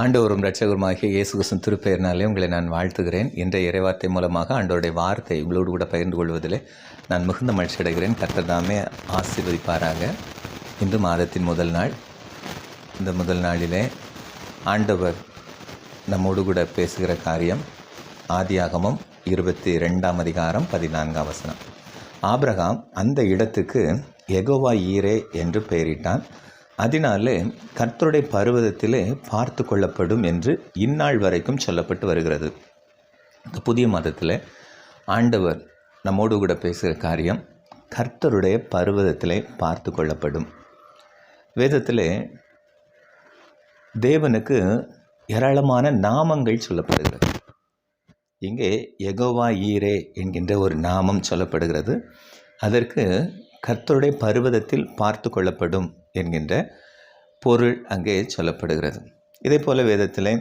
ஆண்டவரும் இரட்சகருமாகிய இயேசு கிறிஸ்துவின் திருப்பெயர்னாலே உங்களை நான் வாழ்த்துகிறேன். இன்றைய இறைவார்த்தை மூலமாக ஆண்டோருடைய வார்த்தை உங்களோடு கூட பகிர்ந்து கொள்வதிலே நான் மிகுந்த மகிழ்ச்சி அடைகிறேன். கர்த்தர் தாமே ஆசீர்வதிப்பாராக. இன்று மாதத்தின் முதல் நாள் இந்த முதல் நாளிலே ஆண்டவர் நம்மோடு கூட பேசுகிற காரியம் ஆதியாகமம் இருபத்தி ரெண்டாம் அதிகாரம் பதினான்காம் வசனம். ஆபிரகாம் அந்த இடத்துக்கு எகோவா ஈரே என்று பெயரிட்டான். அதனாலே கர்த்தருடைய பருவதத்திலே பார்த்து கொள்ளப்படும் என்று இந்நாள் வரைக்கும் சொல்லப்பட்டு வருகிறது. இந்த புதிய மதத்தில் ஆண்டவர் நம்மோடு கூட பேசுகிற காரியம் கர்த்தருடைய பருவதத்திலே பார்த்து கொள்ளப்படும். வேதத்திலே தேவனுக்கு ஏராளமான நாமங்கள் சொல்லப்படுகிறது. இங்கே எகோவா ஈரே என்கின்ற ஒரு நாமம் சொல்லப்படுகிறது. அதற்கு கர்த்தருடைய பருவதத்தில் பார்த்து கொள்ளப்படும். என்கின்ற பொருள் அங்கே சொல்லப்படுகிறது. இதே போல வேதத்தில்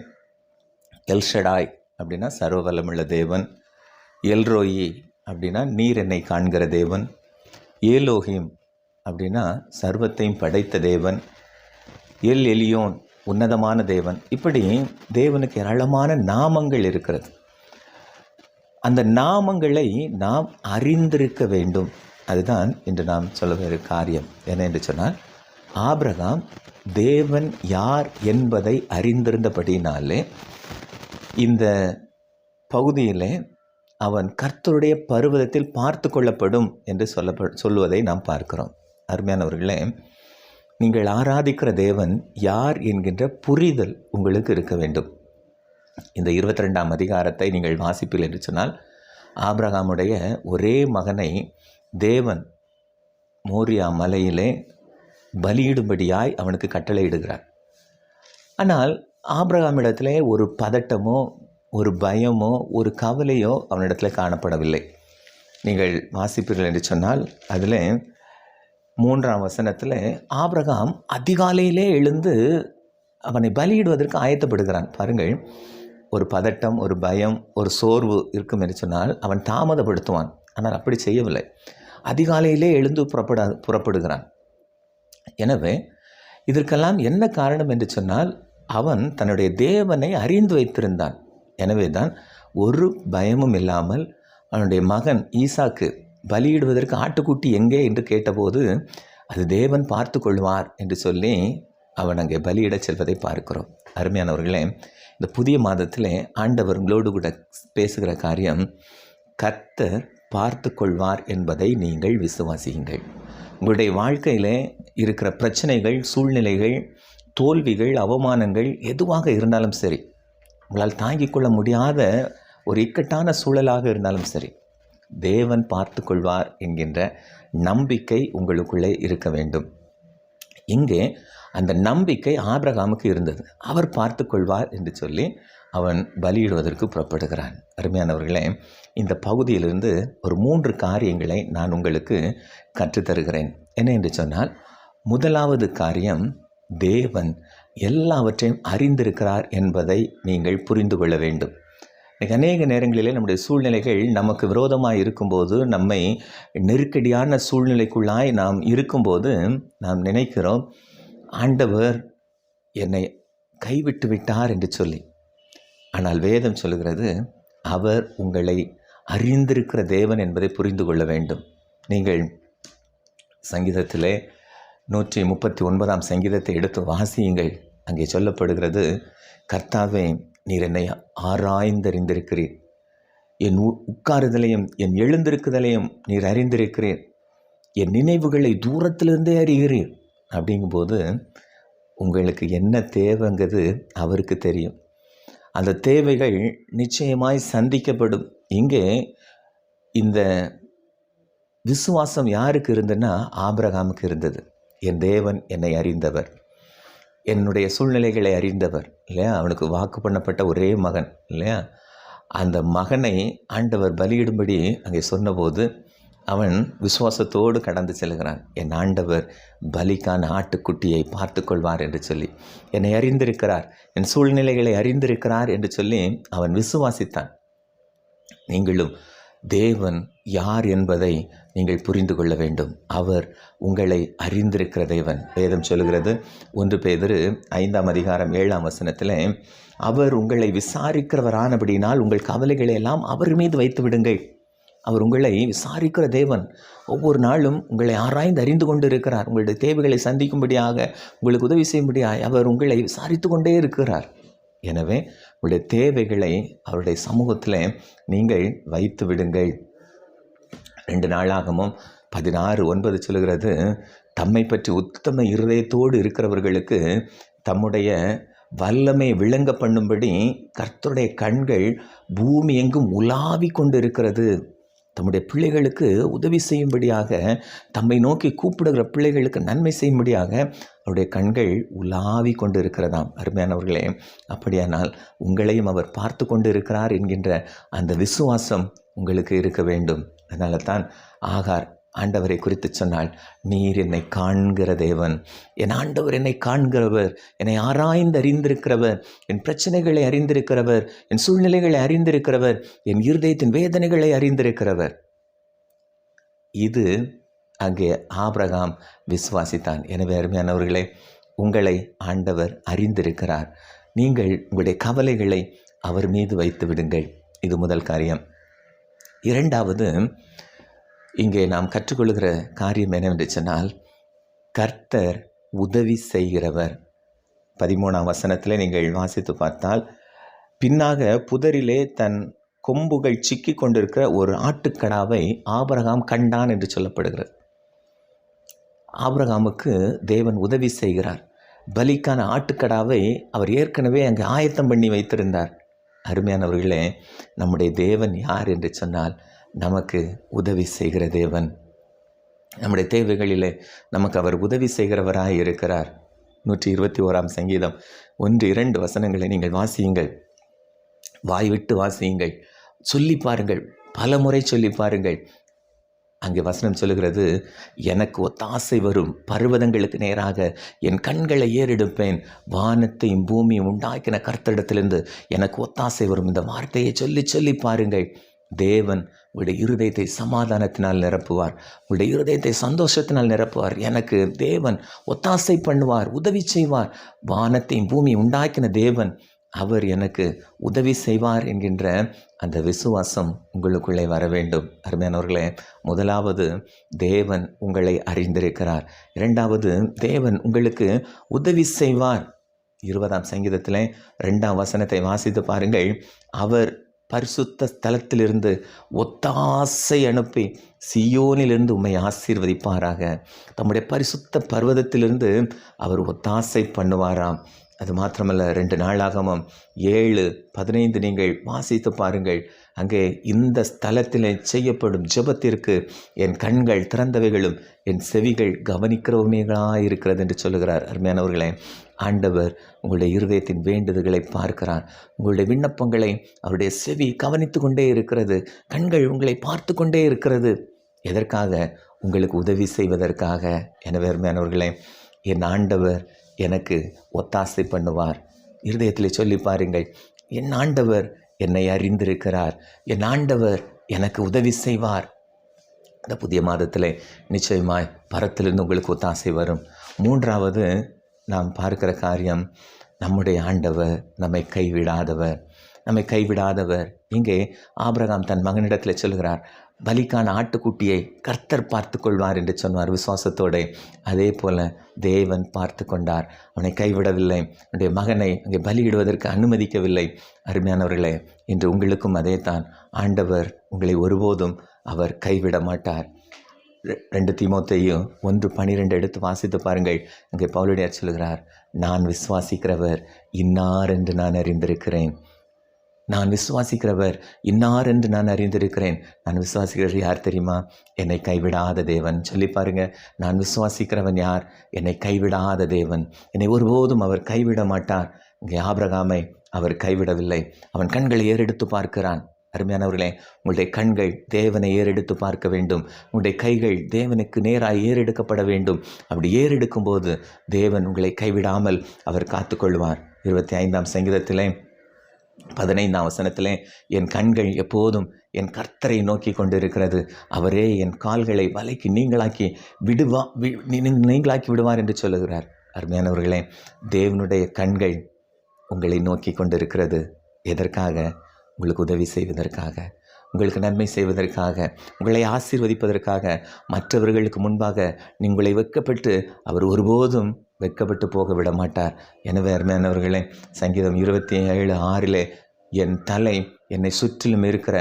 எல்ஷடாய் அப்படின்னா சர்வவலமுள்ள தேவன் எல்ரோயி அப்படின்னா நீர் என்னை காண்கிற தேவன் ஏலோஹிம் அப்படின்னா சர்வத்தையும் படைத்த தேவன் எல் எலியோன் உன்னதமான தேவன். இப்படி தேவனுக்கு ஏராளமான நாமங்கள் இருக்கிறது. அந்த நாமங்களை நாம் அறிந்திருக்க வேண்டும். அதுதான் இன்று நாம் சொல்லுகிற காரியம். என்ன என்று சொன்னால் ஆபிரகாம் தேவன் யார் என்பதை அறிந்திருந்தபடினாலே இந்த பகுதியிலே அவன் கர்த்தருடைய பருவதத்தில் பார்த்து கொள்ளப்படும் என்று சொல்லப்ப சொல்லுவதை நாம் பார்க்கிறோம். அருமையானவர்களே நீங்கள் ஆராதிக்கிற தேவன் யார் என்கின்ற புரிதல் உங்களுக்கு இருக்க வேண்டும். இந்த இருபத்தி ரெண்டாம் அதிகாரத்தை நீங்கள் வாசிப்பில் என்று சொன்னால் ஆபிரகாமுடைய ஒரே மகனை தேவன் மோரியா மலையிலே பலியிடும்படியாய் அவனுக்கு கட்டளையிடுகிறார் ஆனால் ஆபிரகாமிடத்திலே ஒரு பதட்டமோ ஒரு பயமோ ஒரு கவலையோ அவனிடத்தில் காணப்படவில்லை. நீங்கள் வாசிப்பீர்கள் என்று சொன்னால் அதில் மூன்றாம் வசனத்தில் ஆபிரகாம் அதிகாலையிலே எழுந்து அவனை பலியிடுவதற்கு ஆயத்தப்படுகிறான். பாருங்கள் ஒரு பதட்டம் ஒரு பயம் ஒரு சோர்வு இருக்கும் என்று சொன்னால் அவன் தாமதப்படுத்துவான். ஆனால் அப்படி செய்யவில்லை. அதிகாலையிலே எழுந்து புறப்பட புறப்படுகிறான். எனவே இதற்கெல்லாம் என்ன காரணம் என்று சொன்னால் அவன் தன்னுடைய தேவனை அறிந்து வைத்திருந்தான். எனவே தான் ஒரு பயமும் இல்லாமல் அவனுடைய மகன் ஈசாக்கு பலியிடுவதற்கு ஆட்டுக்குட்டி எங்கே என்று கேட்டபோது அது தேவன் பார்த்து கொள்வார் என்று சொல்லி அவன் அங்கே பலியிடச் செல்வதை பார்க்கிறோம். அருமையானவர்களே இந்த புதிய மாதத்திலே ஆண்டவர் உங்களோடு கூட பேசுகிற காரியம் கர்த்தர் பார்த்து கொள்வார் என்பதை நீங்கள் விசுவாசியுங்கள். உங்களுடைய வாழ்க்கையில் இருக்கிற பிரச்சனைகள் சூழ்நிலைகள் தோல்விகள் அவமானங்கள் எதுவாக இருந்தாலும் சரி உங்களால் தாங்கிக் கொள்ள முடியாத ஒரு இக்கட்டான சூழலாக இருந்தாலும் சரி தேவன் பார்த்து கொள்வார் என்கின்ற நம்பிக்கை உங்களுக்குள்ளே இருக்க வேண்டும். இங்கே அந்த நம்பிக்கை ஆபிரகாமுக்கு இருந்தது. அவர் பார்த்து கொள்வார் என்று சொல்லி அவன் பலியிடுவதற்கு புறப்படுகிறான். அருமையானவர்களே இந்த பகுதியிலிருந்து ஒரு மூன்று காரியங்களை நான் உங்களுக்கு கற்றுத்தருகிறேன். என்ன என்று சொன்னால் முதலாவது காரியம் தேவன் எல்லாவற்றையும் அறிந்திருக்கிறார் என்பதை நீங்கள் புரிந்து கொள்ள வேண்டும். அநேக நேரங்களிலே நம்முடைய சூழ்நிலைகள் நமக்கு விரோதமாக இருக்கும்போது நம்மை நெருக்கடியான சூழ்நிலைக்குள்ளாய் நாம் இருக்கும்போது நாம் நினைக்கிறோம் ஆண்டவர் என்னை கைவிட்டு விட்டார் என்று சொல்லி. ஆனால் வேதம் சொல்லுகிறது அவர் உங்களை அறிந்திருக்கிற தேவன் என்பதை புரிந்து கொள்ள வேண்டும். நீங்கள் சங்கீதத்திலே நூற்றி முப்பத்தி ஒன்பதாம் சங்கீதத்தை எடுத்து வாசியுங்கள். அங்கே சொல்லப்படுகிறது கர்த்தாவே நீர் என்னை ஆராய்ந்தறிந்திருக்கிறீர். என் உ உட்காருதலையும் என் எழுந்திருக்குதலையும் நீர் அறிந்திருக்கிறீர். என் நினைவுகளை தூரத்திலிருந்தே அறிகிறீர். அப்படிங்கும்போது உங்களுக்கு என்ன தேவைங்கிறது அவருக்கு தெரியும். அந்த தேவைகள் நிச்சயமாய் சந்திக்கப்படும். இங்கே இந்த விசுவாசம் யாருக்கு இருந்ததுன்னா ஆபிரகாமுக்கு இருந்தது. என் தேவன் என்னை அறிந்தவர். என்னுடைய சூழ்நிலைகளை அறிந்தவர் இல்லையா? அவனுக்கு வாக்கு பண்ணப்பட்ட ஒரே மகன் இல்லையா? அந்த மகனை ஆண்டவர் பலியிடும்படி அங்கே சொன்னபோது அவன் விசுவாசத்தோடு கடந்து செல்கிறான். என் ஆண்டவர் பலிக்கான ஆட்டுக்குட்டியை பார்த்து கொள்வார் என்று சொல்லி என்னை அறிந்திருக்கிறார். என் சூழ்நிலைகளை அறிந்திருக்கிறார் என்று சொல்லி அவன் விசுவாசித்தான். நீங்களும் தேவன் யார் என்பதை நீங்கள் புரிந்து கொள்ள வேண்டும். அவர் உங்களை அறிந்திருக்கிற தேவன். வேதம் சொல்லுகிறது ஒன்று பேதரு ஐந்தாம் அதிகாரம் ஏழாம் வசனத்தில் அவர் உங்களை விசாரிக்கிறவரானபடினால் உங்கள் கவலைகளை எல்லாம் அவர் மீது வைத்து விடுங்கள் அவர் உங்களை விசாரிக்கிற தேவன். ஒவ்வொரு நாளும் உங்களை ஆராய்ந்து அறிந்து கொண்டு இருக்கிறார் உங்களுடைய தேவைகளை சந்திக்கும்படியாக உங்களுக்கு உதவி செய்யும்படியாக அவர் உங்களை விசாரித்து கொண்டே இருக்கிறார். எனவே உங்களுடைய தேவைகளை அவருடைய சமூகத்தில் நீங்கள் வைத்து விடுங்கள். ரெண்டு நாளாகவும் பதினாறு ஒன்பது சொல்லுகிறது தம்மை பற்றி உத்தம இருதயத்தோடு இருக்கிறவர்களுக்கு தம்முடைய வல்லமை விளங்க பண்ணும்படி கர்த்தருடைய கண்கள் பூமி எங்கும் உலாவி கொண்டு இருக்கிறது தம்முடைய பிள்ளைகளுக்கு உதவி செய்யும்படியாக தம்மை நோக்கி கூப்பிடுகிற பிள்ளைகளுக்கு நன்மை செய்யும்படியாக அவருடைய கண்கள் உலாவி கொண்டு இருக்கிறதாம் அருமையானவர்களே அப்படியானால் உங்களையும் அவர் பார்த்து கொண்டு இருக்கிறார் என்கின்ற அந்த விசுவாசம் உங்களுக்கு இருக்க வேண்டும். அதனால தான் ஆகார் ஆண்டவரை குறித்து சொன்னால் நீர் என்னை காண்கிற தேவன். என் ஆண்டவர் என்னை காண்கிறவர். என்னை ஆராய்ந்து அறிந்திருக்கிறவர். என் பிரச்சனைகளை அறிந்திருக்கிறவர். என் சூழ்நிலைகளை அறிந்திருக்கிறவர். என் இருதயத்தின் வேதனைகளை அறிந்திருக்கிறவர். இது அங்கே ஆபிரகாம் விசுவாசித்தான். எனவே அருமையானவர்களே உங்களை ஆண்டவர் அறிந்திருக்கிறார். நீங்கள் உங்களுடைய கவலைகளை அவர் மீது வைத்து விடுங்கள். இது முதல் காரியம். இரண்டாவது இங்கே நாம் கற்றுக்கொள்கிற காரியம் என்னவென்று சொன்னால் கர்த்தர் உதவி செய்கிறவர். பதிமூணாம் வசனத்தில் நீங்கள் வாசித்து பார்த்தால் பின்னாக புதரிலே தன் கொம்புகள் சிக்கி கொண்டிருக்கிற ஒரு ஆட்டுக்கடாவை ஆபரகாம் கண்டான் என்று சொல்லப்படுகிறது. ஆபரகாமுக்கு தேவன் உதவி செய்கிறார். பலிக்கான ஆட்டுக்கடாவை அவர் ஏற்கனவே அங்கே ஆயத்தம் பண்ணி வைத்திருந்தார். அருமையானவர்களே நம்முடைய தேவன் யார் என்று சொன்னால் நமக்கு உதவி செய்கிற தேவன். நம்முடைய தேவைகளிலே நமக்கு அவர் உதவி செய்கிறவராக இருக்கிறார். நூற்றி இருபத்தி ஓராம் சங்கீதம் ஒன்று இரண்டு வசனங்களை நீங்கள் வாசியுங்கள். வாய் விட்டு வாசியுங்கள். சொல்லி பாருங்கள். பல முறை சொல்லி பாருங்கள். அங்கே வசனம் சொல்லுகிறது எனக்கு ஒத்தாசை வரும். பர்வதங்களுக்கு நேராக என் கண்களை ஏறெடுப்பேன். வானத்தையும் பூமியும் உண்டாக்கின கர்த்தடத்திலிருந்து எனக்கு ஒத்தாசை வரும். இந்த வார்த்தையை சொல்லி சொல்லி பாருங்கள். தேவன் உங்களுடைய இருதயத்தை சமாதானத்தினால் நிரப்புவார். உங்களுடைய இருதயத்தை சந்தோஷத்தினால் நிரப்புவார். எனக்கு தேவன் ஒத்தாசை பண்ணுவார் உதவி செய்வார். வானத்தையும் பூமி உண்டாக்கின தேவன் அவர் எனக்கு உதவி செய்வார் என்கின்ற அந்த விசுவாசம் உங்களுக்குள்ளே வர வேண்டும். அருமையானவர்களே முதலாவது தேவன் உங்களை அறிந்திருக்கிறார். இரண்டாவது தேவன் உங்களுக்கு உதவி செய்வார். இருபதாம் சங்கீதத்தில் ரெண்டாம் வசனத்தை வாசித்து பாருங்கள். அவர் பரிசுத்த ஸ்தலத்திலிருந்து ஒத்தாசை அனுப்பி சியோனிலிருந்து உம்மை ஆசீர்வதிப்பாராக. தம்முடைய பரிசுத்த பர்வதத்திலிருந்து அவர் ஒத்தாசை பண்ணுவாராம். அது மாத்திரமல்ல ரெண்டு நாளாகவும் ஏழு பதினைந்து நீங்கள் வாசித்து பாருங்கள். அங்கே இந்த ஸ்தலத்தில் செய்யப்படும் ஜெபத்திற்கு என் கண்கள் திறந்தவைகளும் என் செவிகள் கவனிக்கிறவமைகளாக இருக்கிறது என்று சொல்லுகிறார். அருமையானவர்களே ஆண்டவர் உங்களுடைய இருதயத்தின் வேண்டுதல்களை பார்க்கிறார். உங்களுடைய விண்ணப்பங்களை அவருடைய செவி கவனித்து கொண்டே இருக்கிறது கண்கள் உங்களை பார்த்து கொண்டே இருக்கிறது. எதற்காக? உங்களுக்கு உதவி செய்வதற்காக. எனவே அருமையானவர்களே என் ஆண்டவர் எனக்கு ஒத்தாசை பண்ணுவார். இருதயத்தில் சொல்லி பாருங்கள் என் ஆண்டவர் என்னை அறிந்திருக்கிறார். என் ஆண்டவர் எனக்கு உதவி செய்வார். இந்த புதிய மாதத்தில் நிச்சயமாய் பரத்திலிருந்து உங்களுக்கு ஒத்தாசை வரும். மூன்றாவது நாம் பார்க்கிற காரியம் நம்முடைய ஆண்டவர் நம்மை கைவிடாதவர். நம்மை கைவிடாதவர். இங்கே ஆபிரகாம் தன் மகனிடத்தில் சொல்கிறார் பலிக்கான ஆட்டுக்குட்டியை கர்த்தர் பார்த்து கொள்வார் என்று சொன்னார் விசுவாசத்தோடு. அதே போல் தேவன் பார்த்து கொண்டார். அவனை கைவிடவில்லை. அவனுடைய மகனை அங்கே பலியிடுவதற்கு அனுமதிக்கவில்லை. அருமையானவர்களே இன்று உங்களுக்கும் அதே தான் ஆண்டவர் உங்களை ஒருபோதும் அவர் கைவிட மாட்டார். ரெ- ரெண்டு தீமோத்தையும் ஒன்று பனிரெண்டு எடுத்து வாசித்து பாருங்கள். அங்கே பவுலடியார் சொல்கிறார் நான் விசுவாசிக்கிறவர் இன்னார் என்று நான் அறிந்திருக்கிறேன். நான் விசுவாசிக்கிறவர் இன்னார் என்று நான் அறிந்திருக்கிறேன். நான் விசுவாசிக்கிறவர் யார் தெரியுமா? என்னை கைவிடாத தேவன். சொல்லி பாருங்க. நான் விசுவாசிக்கிறவன் யார்? என்னை கைவிடாத தேவன். என்னை ஒருபோதும் அவர் கைவிட மாட்டார். இங்கே ஆபிரகாமை அவர் கைவிடவில்லை. அவன் கண்களை ஏறெடுத்து பார்க்கிறான். அருமையானவர்களே உங்களுடைய கண்கள் தேவனை ஏறெடுத்து பார்க்க வேண்டும். உங்களுடைய கைகள் தேவனுக்கு நேராக ஏறெடுக்கப்பட வேண்டும். அப்படி ஏறெடுக்கும் போது தேவன் உங்களை கைவிடாமல் அவர் காத்துக்கொள்வார். இருபத்தி ஐந்தாம் சங்கீதத்திலே பதினைந்தாம் வசனத்தில் என் கண்கள் எப்போதும் என் கர்த்தரை நோக்கி கொண்டிருக்கிறது. அவரே என் கால்களை வலைக்கு நீங்களாக்கி விடுவா வி- நீங்களாக்கி விடுவார் என்று சொல்லுகிறார். அருமையானவர்களே தேவனுடைய கண்கள் உங்களை நோக்கி கொண்டிருக்கிறது. எதற்காக? உங்களுக்கு உதவி செய்வதற்காக உங்களுக்கு நன்மை செய்வதற்காக உங்களை ஆசீர்வதிப்பதற்காக. மற்றவர்களுக்கு முன்பாக உங்களை வைக்கப்பட்டு அவர் ஒருபோதும் வெட்கப்பட்டு போக விட மாட்டார் எனவே அருமையானவர்களே சங்கீதம் இருபத்தி ஏழு ஆறிலே என் தலை என்னை சுற்றிலும் இருக்கிற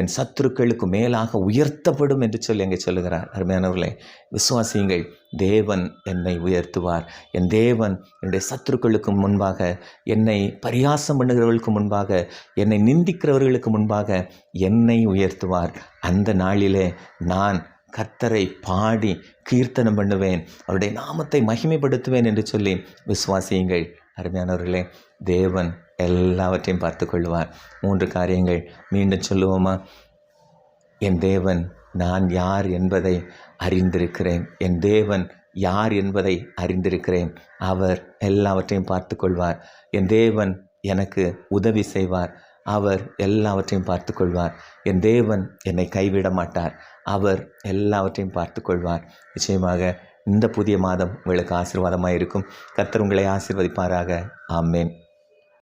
என் சத்துருக்களுக்கு மேலாக உயர்த்தப்படும் என்று சொல்லி எங்கே சொல்லுகிறார். அருமையானவர்களே விசுவாசியுங்கள். தேவன் என்னை உயர்த்துவார். என் தேவன் என்னுடைய சத்துருக்களுக்கு முன்பாக என்னை பரியாசம் பண்ணுகிறவர்களுக்கு முன்பாக என்னை நிந்திக்கிறவர்களுக்கு முன்பாக என்னை உயர்த்துவார். அந்த நாளிலே நான் கர்த்தரை பாடி கீர்த்தனம் பண்ணுவேன். அவருடைய நாமத்தை மகிமைப்படுத்துவேன் என்று சொல்லி விசுவாசியுங்கள். அருமையானவர்களே தேவன் எல்லாவற்றையும் பார்த்து கொள்வார் மூன்று காரியங்கள் மீண்டும் சொல்லுவோமா? என் தேவன் நான் யார் என்பதை அறிந்திருக்கிறேன். என் தேவன் யார் என்பதை அறிந்திருக்கிறேன். அவர் எல்லாவற்றையும் பார்த்து கொள்வார் என் தேவன் எனக்கு உதவி செய்வார். அவர் எல்லாவற்றையும் பார்த்து கொள்வார் என் தேவன் என்னை கைவிட மாட்டார். அவர் எல்லாவற்றையும் பார்த்து கொள்வார் நிச்சயமாக இந்த புதிய மாதம் உங்களுக்கு ஆசீர்வாதமாக இருக்கும் கர்த்தர் உங்களை ஆசீர்வதிப்பாராக. ஆமேன்.